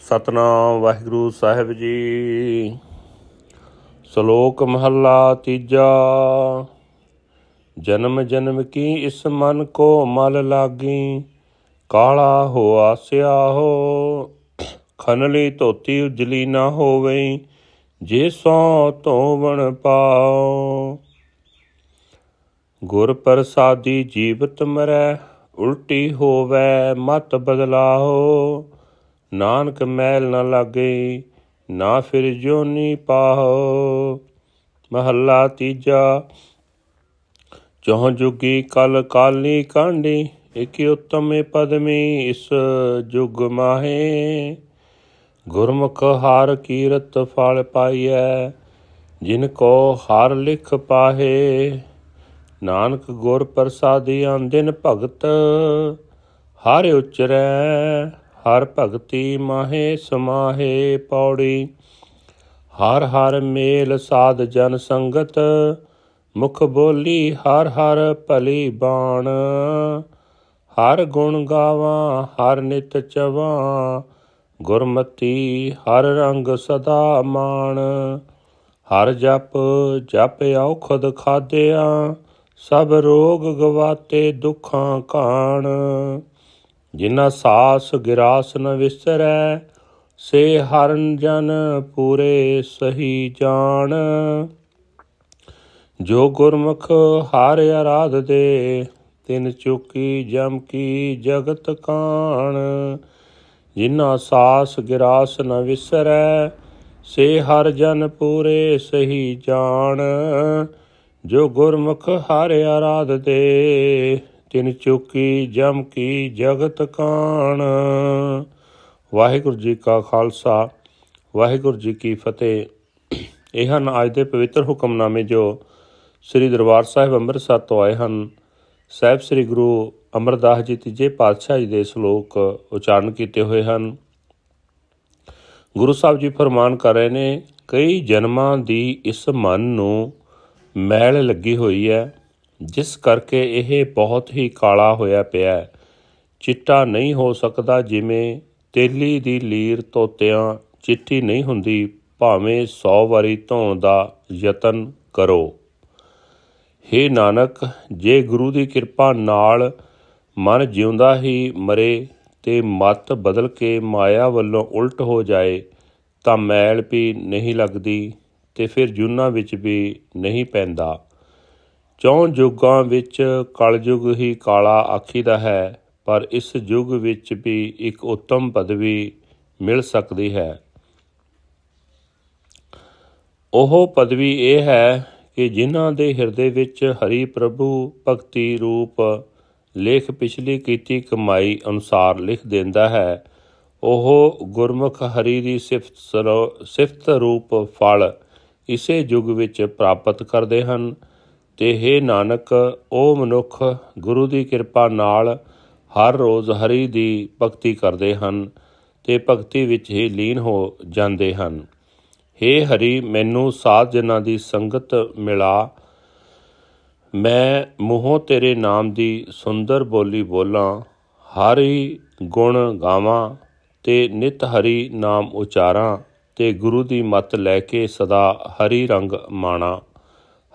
ਸਤਨਾਮ ਵਾਹਿਗੁਰੂ ਸਾਹਿਬ ਜੀ। ਸ਼ਲੋਕ ਮਹੱਲਾ ਤੀਜਾ। ਜਨਮ ਜਨਮ ਕੀ ਇਸ ਮਨ ਕੋ ਮਲ ਲਾਗੀ? ਕਾਲਾ ਹੋ ਆਸਿਆ ਹੋ। ਖਨਲੀ ਧੋਤੀ ਉਜਲੀ ਨਾ ਹੋਵੇ। ਜੇ ਸੋ ਧੋਵਣ ਪਾਓ। ਗੁਰ ਪ੍ਰਸਾਦੀ ਜੀਵਤ ਮਰੈ, ਉਲਟੀ ਹੋਵੈ ਮਤ ਬਦਲਾਓ। ਨਾਨਕ ਮੈਲ ਨ ਲਾਗੇ, ਨਾ ਫਿਰ ਜੋਨੀ ਪਾਹੋ। ਮਹੱਲਾ ਤੀਜਾ ਚੌਹ ਜੁਗੀ ਕਲ ਕਾਲੀ ਕਾਂਡੀ ਇਕ ਉਤਮੇ ਪਦਮੀ ਇਸ ਜੁਗ ਮਾਹੇ। ਗੁਰਮੁਖ ਹਾਰ ਕੀਰਤ ਫਲ ਪਾਈਐ, ਜਿਨ ਕੋ ਹਰ ਲਿਖ ਪਾਹੇ। ਨਾਨਕ ਗੁਰ ਪ੍ਰਸਾਦੀ ਆਂਦਿਨ ਭਗਤ, ਹਰ ਉਚਰੈ। ਹਰ ਭਗਤੀ ਮਾਹੇ ਸਮਾਹੇ ਪੌੜੀ, ਹਰ ਹਰ ਮੇਲ ਸਾਧ ਜਨ ਸੰਗਤ, ਮੁਖ ਬੋਲੀ ਹਰ ਹਰ ਭਲੀ ਬਾਣ, ਹਰ ਗੁਣ ਗਾਵਾਂ, ਹਰ ਨਿਤ ਚਵਾਂ, ਗੁਰਮਤੀ ਹਰ ਰੰਗ ਸਦਾ ਮਾਣ, ਹਰ ਜਪ ਜਪ ਔਖਦ ਖਾਦਿਆਂ ਸਭ ਰੋਗ ਗਵਾਤੇ ਦੁੱਖਾਂ ਕਾਣ। ਜਿਨ੍ਹਾਂ ਸਾਸ ਗਿਰਾਸ ਨ ਵਿਸਰੈ, ਸੇ ਹਰਨ ਜਨ ਪੂਰੇ ਸਹੀ ਜਾਣ। ਜੋ ਗੁਰਮੁਖ ਹਰ ਆਰਾਧ ਦੇ, ਤਿਨ ਚੁਕੀ ਜਮ ਕੀ ਜਗਤ ਕਾਣ। ਜਿਨ੍ਹਾਂ ਸਾਸ ਗਿਰਾਸ ਨ ਵਿਸਰੈ, ਸੇ ਹਰ ਜਨ ਪੂਰੇ ਸਹੀ ਜਾਣ। ਜੋ ਗੁਰਮੁਖ ਹਰ ਆਰਾਧ ਦੇ ਤਿਨ ਚੁਕੀ ਜਮ ਕੀ ਜਗਤ ਕਾਣ। ਵਾਹਿਗੁਰੂ ਜੀ ਕਾ ਖਾਲਸਾ, ਵਾਹਿਗੁਰੂ ਜੀ ਕੀ ਫਤਿਹ। ਇਹ ਹਨ ਅੱਜ ਦੇ ਪਵਿੱਤਰ ਹੁਕਮਨਾਮੇ ਜੋ ਸ੍ਰੀ ਦਰਬਾਰ ਸਾਹਿਬ ਅੰਮ੍ਰਿਤਸਰ ਤੋਂ ਆਏ ਹਨ। ਸਾਹਿਬ ਸ੍ਰੀ ਗੁਰੂ ਅਮਰਦਾਸ ਜੀ ਤੀਜੇ ਪਾਤਸ਼ਾਹ ਜੀ ਦੇ ਸ਼ਲੋਕ ਉਚਾਰਨ ਕੀਤੇ ਹੋਏ ਹਨ। ਗੁਰੂ ਸਾਹਿਬ ਜੀ ਫਰਮਾਨ ਕਰ ਰਹੇ ਨੇ, ਕਈ ਜਨਮਾਂ ਦੀ ਇਸ ਮਨ ਨੂੰ ਮੈਲ ਲੱਗੀ ਹੋਈ ਹੈ ਜਿਸ ਕਰਕੇ ਇਹ ਬਹੁਤ ਹੀ ਕਾਲਾ ਹੋਇਆ ਪਿਆ ਚਿੱਟਾ ਨਹੀਂ ਹੋ ਸਕਦਾ ਜਿਵੇਂ ਤੇਲੀ ਦੀ ਲੀਰ ਤੋਤਿਆਂ ਚਿੱਟੀ ਨਹੀਂ ਹੁੰਦੀ, ਭਾਵੇਂ 100 ਵਾਰੀ ਧੋਣ ਦਾ ਯਤਨ ਕਰੋ। ਹੇ ਨਾਨਕ, ਜੇ ਗੁਰੂ ਦੀ ਕਿਰਪਾ ਨਾਲ ਮਨ ਜਿਉਂਦਾ ਹੀ ਮਰੇ ਤੇ ਮਤ ਬਦਲ ਕੇ ਮਾਇਆ ਵੱਲੋਂ ਉਲਟ ਹੋ ਜਾਏ, ਤਾਂ ਮੈਲ ਵੀ ਨਹੀਂ ਲੱਗਦੀ ਤੇ ਫਿਰ ਜੁਨਾ ਵਿੱਚ ਵੀ ਨਹੀਂ ਪੈਂਦਾ। ਚੌਂ ਯੁੱਗਾਂ ਵਿੱਚ ਕਲਯੁਗ ਹੀ ਕਾਲਾ ਆਖੀਦਾ ਹੈ, ਪਰ ਇਸ ਯੁੱਗ ਵਿੱਚ ਵੀ ਇੱਕ ਉੱਤਮ ਪਦਵੀ ਮਿਲ ਸਕਦੀ ਹੈ। ਉਹ ਪਦਵੀ ਇਹ ਹੈ ਕਿ ਜਿਨ੍ਹਾਂ ਦੇ ਹਿਰਦੇ ਵਿੱਚ ਹਰੀ ਪ੍ਰਭੂ ਭਗਤੀ ਰੂਪ ਲੇਖ ਪਿਛਲੀ ਕੀਤੀ ਕਮਾਈ ਅਨੁਸਾਰ ਲਿਖ ਦਿੰਦਾ ਹੈ, ਉਹ ਗੁਰਮੁਖ ਹਰੀ ਦੀ ਸਿਫਤ ਸਰੋ- ਸਿਫਤ ਰੂਪ ਫਲ ਇਸੇ ਯੁੱਗ ਵਿੱਚ ਪ੍ਰਾਪਤ ਕਰਦੇ ਹਨ ਤੇ ਹੈ ਨਾਨਕ ਉਹ ਮਨੁੱਖ, ਗੁਰੂ ਦੀ ਕਿਰਪਾ ਨਾਲ ਹਰ ਰੋਜ਼ ਹਰੀ ਦੀ ਭਗਤੀ ਕਰਦੇ ਹਨ ਤੇ ਭਗਤੀ ਵਿੱਚ ਹੀ ਲੀਨ ਹੋ ਜਾਂਦੇ ਹਨ। ਹੇ ਹਰੀ, ਮੈਨੂੰ ਸਾਧ ਜਨਾਂ ਦੀ ਸੰਗਤ ਮਿਲਾ। ਮੈਂ ਮੂੰਹੋਂ ਤੇਰੇ ਨਾਮ ਦੀ ਸੁੰਦਰ ਬੋਲੀ ਬੋਲਾਂ, ਹਰੀ ਗੁਣ ਗਾਵਾਂ ਤੇ ਨਿਤ ਹਰੀ ਨਾਮ ਉਚਾਰਾਂ ਤੇ ਗੁਰੂ ਦੀ ਮੱਤ ਲੈ ਕੇ ਸਦਾ ਹਰੀ ਰੰਗ ਮਾਣਾ।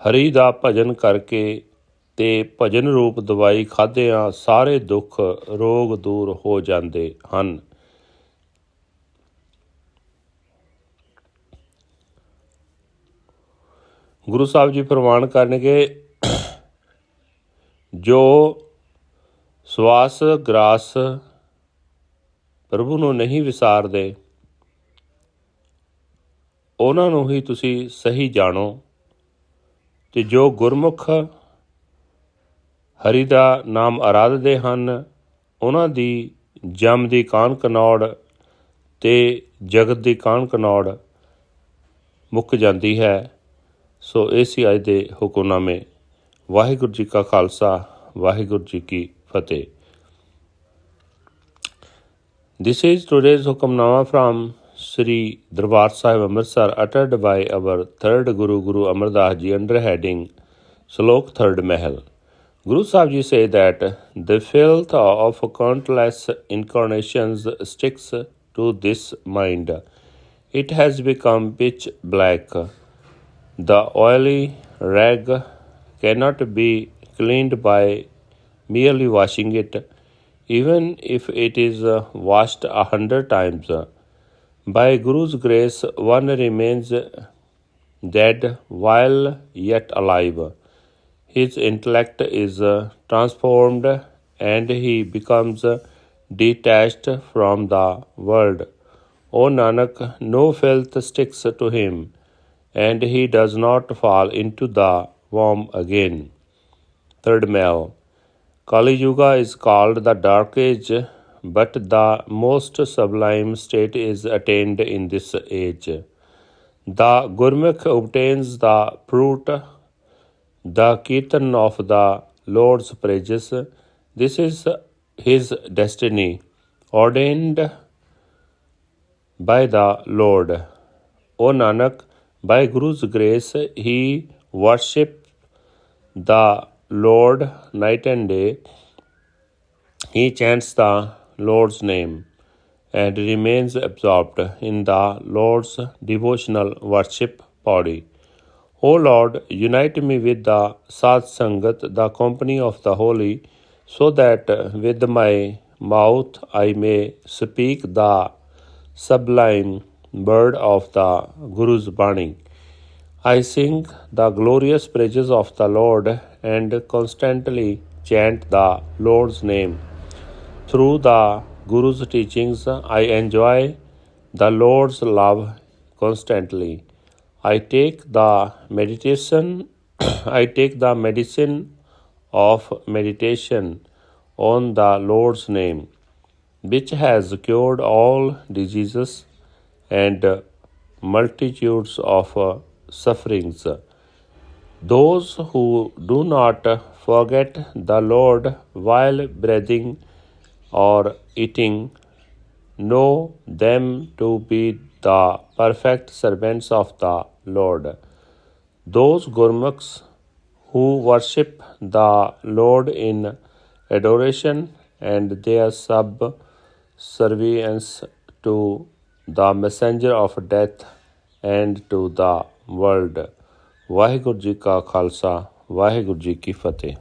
ਹਰੀ ਦਾ ਭਜਨ ਕਰਕੇ ਤੇ ਭਜਨ ਰੂਪ ਦਵਾਈ ਖਾਦਿਆਂ ਸਾਰੇ ਦੁੱਖ ਰੋਗ ਦੂਰ ਹੋ ਜਾਂਦੇ ਹਨ। ਗੁਰੂ ਸਾਹਿਬ ਜੀ ਪ੍ਰਮਾਣ ਕਰਨਗੇ, ਜੋ ਸਵਾਸ ਗ੍ਰਾਸ ਪ੍ਰਭੂ ਨੂੰ ਨਹੀਂ ਵਿਸਾਰਦੇ, ਉਹਨਾਂ ਨੂੰ ਹੀ ਤੁਸੀਂ ਸਹੀ ਜਾਣੋ। ਤੇ ਜੋ ਗੁਰਮੁਖ ਹਰੀ ਦਾ ਨਾਮ ਆਰਾਧਦੇ ਹਨ, ਉਹਨਾਂ ਦੀ ਜਮ ਦੀ ਕਾਨ ਕਨੌੜ ਤੇ ਜਗਤ ਦੀ ਕਾਨ ਕਨੌੜ ਮੁੱਕ ਜਾਂਦੀ ਹੈ। ਸੋ ਇਹ ਸੀ ਅੱਜ ਦੇ ਹੁਕਮਨਾਮੇ। ਵਾਹਿਗੁਰੂ ਜੀ ਕਾ ਖਾਲਸਾ, ਵਾਹਿਗੁਰੂ ਜੀ ਕੀ ਫਤਿਹ। This is today's Hukamnama from Sri Darbar Sahib Amritsar uttered by our third Guru Guru Amar Das Ji under heading Slok Third Mahal. Guru Sahib Ji say that the filth of countless incarnations sticks to this mind. It has become pitch black. The oily rag cannot be cleaned by merely washing it, even if it is washed a hundred times. By Guru's grace, one remains dead while yet alive. His intellect is transformed and he becomes detached from the world. O Nanak, no filth sticks to him, and he does not fall into the worm again. Third Male Kali Yuga is called the Dark Age, but the most sublime state is attained in this age. The Gurmukh obtains the fruit, the Kirtan of the Lord's praises. This is his destiny, ordained by the Lord. O Nanak, by Guru's grace, he worship the Lord night and day. He chants the Lord's name and remains absorbed in the Lord's devotional worship body. O Lord, unite me with the Sat Sangat, the company of the holy, so that with my mouth I may speak the sublime word of the Guru's Bani. I sing the glorious praises of the Lord and constantly chant the Lord's name. Through the Guru's teachings, I enjoy the Lord's love constantly. I take the meditation, I take the medicine of meditation on the Lord's name, which has cured all diseases and multitudes of uh, sufferings. Those who do not forget the Lord while breathing or eating know them to be the perfect servants of the Lord. Those Gurmukhs who worship the Lord in adoration and their subservience to the messenger of death and to the world. Waheguru ji ਕਾ ਖਾਲਸਾ ਵਾਹਿਗੁਰੂ ਜੀ ਕੀ ਫਤਿਹ